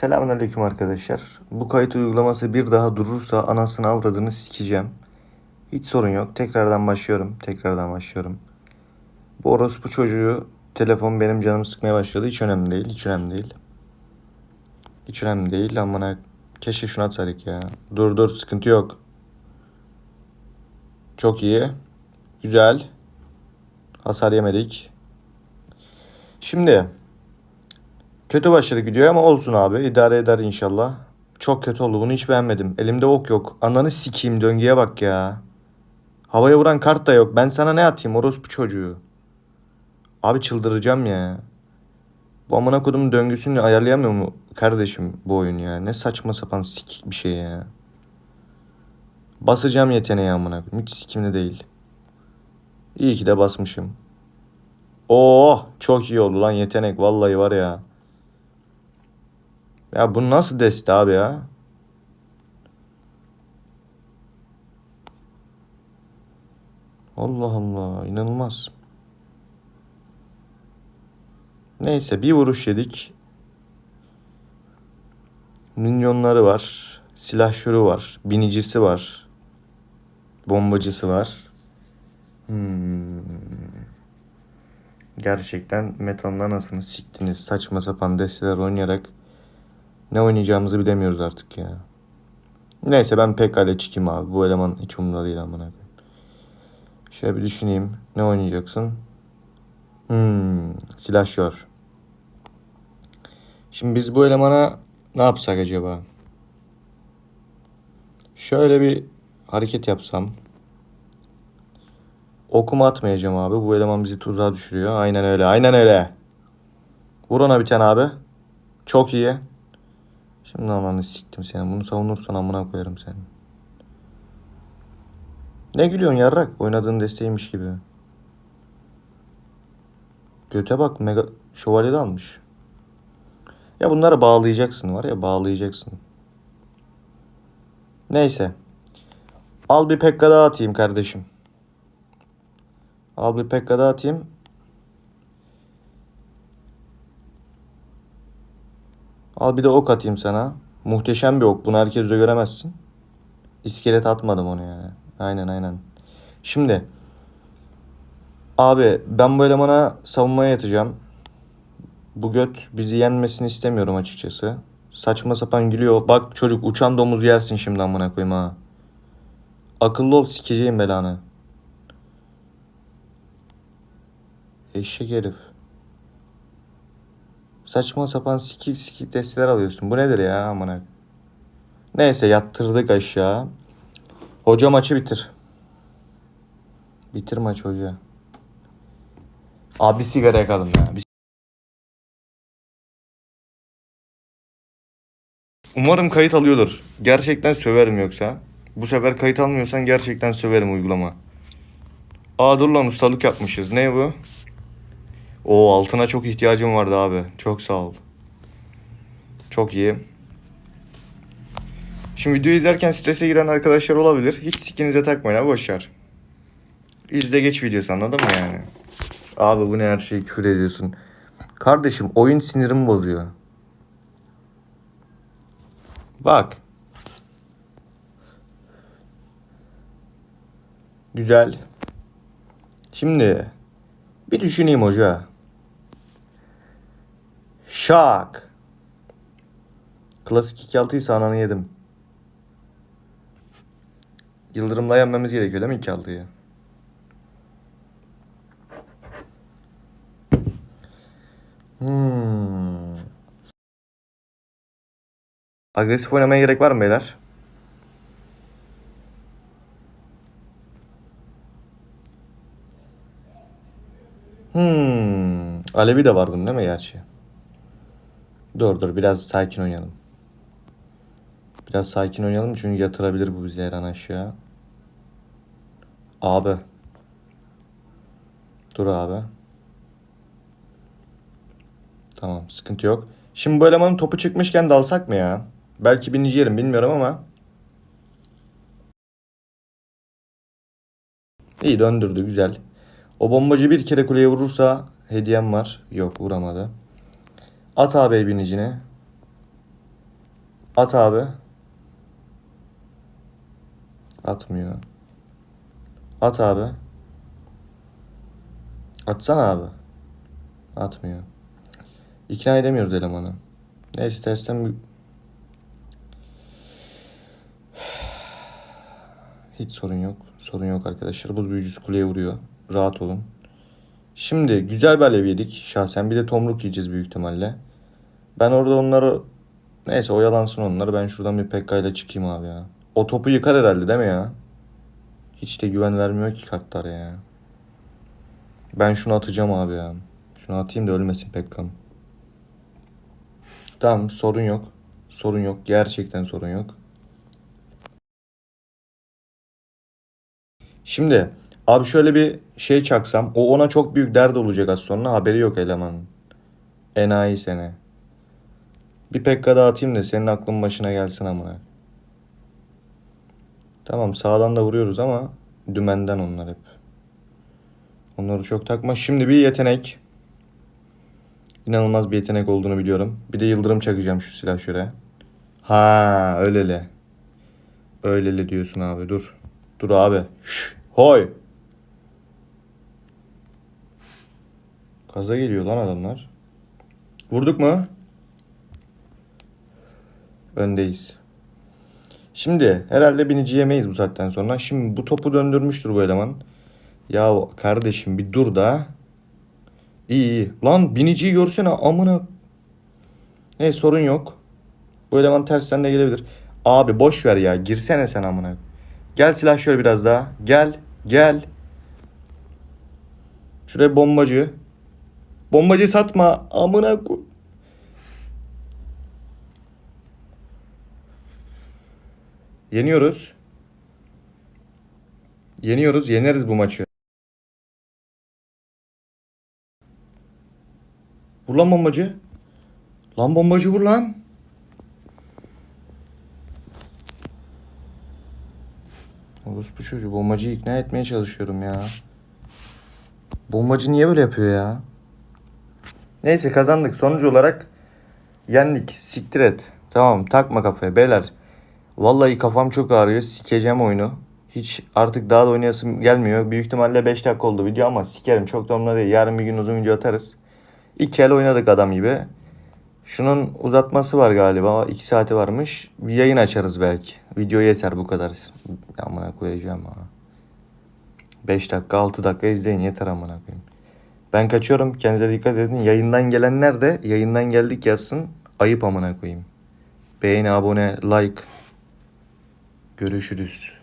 Selamünaleyküm arkadaşlar. Bu kayıt uygulaması bir daha durursa anasını avradını sikeceğim. Hiç sorun yok. Tekrardan başlıyorum. Tekrardan başlıyorum. Bu orospu çocuğu telefon benim canımı sıkmaya başladı. Hiç önemli değil. Hiç önemli değil. Hiç önemli değil. Amına keşke şunu atsaydık ya. Dur dur sıkıntı yok. Çok iyi. Güzel. Hasar yemedik. Şimdi Kötü başladık videoya ama olsun abi. İdare eder inşallah. Çok kötü oldu. Bunu hiç beğenmedim. Elimde ok yok. Ananı sikeyim döngüye bak ya. Havaya vuran kart da yok. Ben sana ne atayım orospu çocuğu. Abi çıldıracağım ya. Bu amına kodumun döngüsünü ayarlayamıyor mu kardeşim bu oyun ya? Ne saçma sapan sikik bir şey ya. Basacağım yeteneği amına. Hiç sikimli değil. İyi ki de basmışım. Oh çok iyi oldu lan yetenek vallahi var ya. Ya bu nasıl deste abi ya? Allah Allah inanılmaz. Neyse bir vuruş yedik. Minyonları var. Silahşörü var. Binicisi var. Bombacısı var. Hmm. Gerçekten metanın anasını siktiniz. Saçma sapan desteler oynayarak ne oynayacağımızı bilemiyoruz artık ya. Neyse ben pekala çıkayım abi. Bu eleman hiç umurumda değil amına koyayım. Şöyle bir düşüneyim. Ne oynayacaksın? Hmm, silahşör. Şimdi biz bu elemana ne yapsak acaba? Şöyle bir hareket yapsam. Okuma atmayacağım abi. Bu eleman bizi tuzağa düşürüyor. Aynen öyle. Aynen öyle. Vur ona bir tane abi. Çok iyi. Şimdi ananı siktim seni. Bunu savunursan amına koyarım seni. Ne gülüyorsun yarrak? Oynadığın desteğiymiş gibi. Göte bak mega şövalye de almış. Ya bunları bağlayacaksın var ya bağlayacaksın. Neyse. Al bir pekka daha atayım kardeşim. Al bir pekka daha atayım. Al bir de ok atayım sana. Muhteşem bir ok. Bunu herkes de göremezsin. İskelet atmadım onu yani. Aynen aynen. Şimdi. Abi ben bu elemana savunmaya yatacağım. Bu göt bizi yenmesini istemiyorum açıkçası. Saçma sapan gülüyor. Bak çocuk uçan domuz yersin şimdi amına koyayım ha. Akıllı ol sikeceğim belanı. Eşek herif. Saçma sapan sikil sikil desteler alıyorsun. Bu nedir ya amına? Neyse yattırdık aşağı. Hoca maçı bitir. Bitir maç hoca. Abi sigara yakalım ya. Bir... Umarım kayıt alıyordur. Gerçekten söverim yoksa. Bu sefer kayıt almıyorsan gerçekten söverim uygulama. Aa dur lan ustalık yapmışız. Ne bu? O altına çok ihtiyacım vardı abi. Çok sağ ol. Çok iyi. Şimdi videoyu izlerken strese giren arkadaşlar olabilir. Hiç sikinize takmayın abi boşver. İzle geç videosu anladın mı yani? Abi bu ne her şeyi küfür ediyorsun. Kardeşim oyun sinirimi bozuyor. Bak. Güzel. Şimdi bir düşüneyim hoca. Şak. Klasik 2-6 ise ananı yedim. Yıldırımla yenmemiz gerekiyor değil mi 2-6'yı? Hmm. Agresif oynamaya gerek var mı beyler? Hmm. Alevi de var bunun değil mi gerçi? Dur dur biraz sakin oynayalım. Biraz sakin oynayalım çünkü yatırabilir bu bizi her an aşağı. Abi. Dur abi. Tamam sıkıntı yok. Şimdi bu elemanın topu çıkmışken dalsak mı ya? Belki bininci yerim bilmiyorum ama. İyi döndürdü güzel. O bombacı bir kere kuleye vurursa hediyem var. Yok vuramadı. At abi binicine. At abi. Atmıyor. At abi. Atsana abi. Atmıyor. İkna edemiyoruz elemanı. Neyse tersten. Hiç sorun yok. Sorun yok arkadaşlar. Buz büyücüsü kuleye vuruyor. Rahat olun. Şimdi güzel bir alev yedik şahsen. Bir de tomruk yiyeceğiz büyük ihtimalle. Ben orada onları... Neyse oyalansın onları. Ben şuradan bir Pekka ile çıkayım abi ya. O topu yıkar herhalde değil mi ya? Hiç de güven vermiyor ki kartlar ya. Ben şunu atacağım abi ya. Şunu atayım da ölmesin Pekka'm. Tamam sorun yok. Sorun yok. Gerçekten sorun yok. Şimdi abi şöyle bir şey çaksam o ona çok büyük dert olacak az sonra haberi yok elemanın. Enayi sene. Bir pekka daha atayım da senin aklın başına gelsin amına. Tamam sağdan da vuruyoruz ama dümenden onlar hep. Onları çok takma. Şimdi bir yetenek. İnanılmaz bir yetenek olduğunu biliyorum. Bir de yıldırım çakacağım şu silah şöyle. Ha öyleli. Öyleli diyorsun abi dur. Dur abi. Hoy. Kaza geliyor lan adamlar. Vurduk mu? Öndeyiz. Şimdi herhalde binici yemeyiz bu saatten sonra. Şimdi bu topu döndürmüştür bu eleman. Ya kardeşim bir dur da. İyi iyi. Lan biniciyi görsene amına. Ne sorun yok. Bu eleman tersten de gelebilir. Abi boş ver ya. Girsene sen amına. Gel silah şöyle biraz daha. Gel. Gel. Şuraya bombacı. Bombacı satma. Amına ko- Yeniyoruz. Yeniyoruz. Yeneriz bu maçı. Vur lan bombacı. Lan bombacı vur lan. Orospu çocuğu bombacıyı ikna etmeye çalışıyorum ya. Bombacı niye böyle yapıyor ya? Neyse kazandık. Sonucu olarak yendik. Siktir et. Tamam takma kafaya beyler. Vallahi kafam çok ağrıyor. Sikeceğim oyunu. Hiç artık daha da oynayasım gelmiyor. Büyük ihtimalle 5 dakika oldu video ama sikerim. Çok da umurumda değil. Yarın bir gün uzun video atarız. İki el oynadık adam gibi. Şunun uzatması var galiba. 2 saati varmış. Bir yayın açarız belki. Video yeter bu kadar. Amına koyacağım ha. 5 dakika 6 dakika izleyin yeter amına koyayım. Ben kaçıyorum. Kendinize dikkat edin. Yayından gelenler de yayından geldik yazsın. Ayıp amına koyayım. Beğeni, abone, like. Görüşürüz.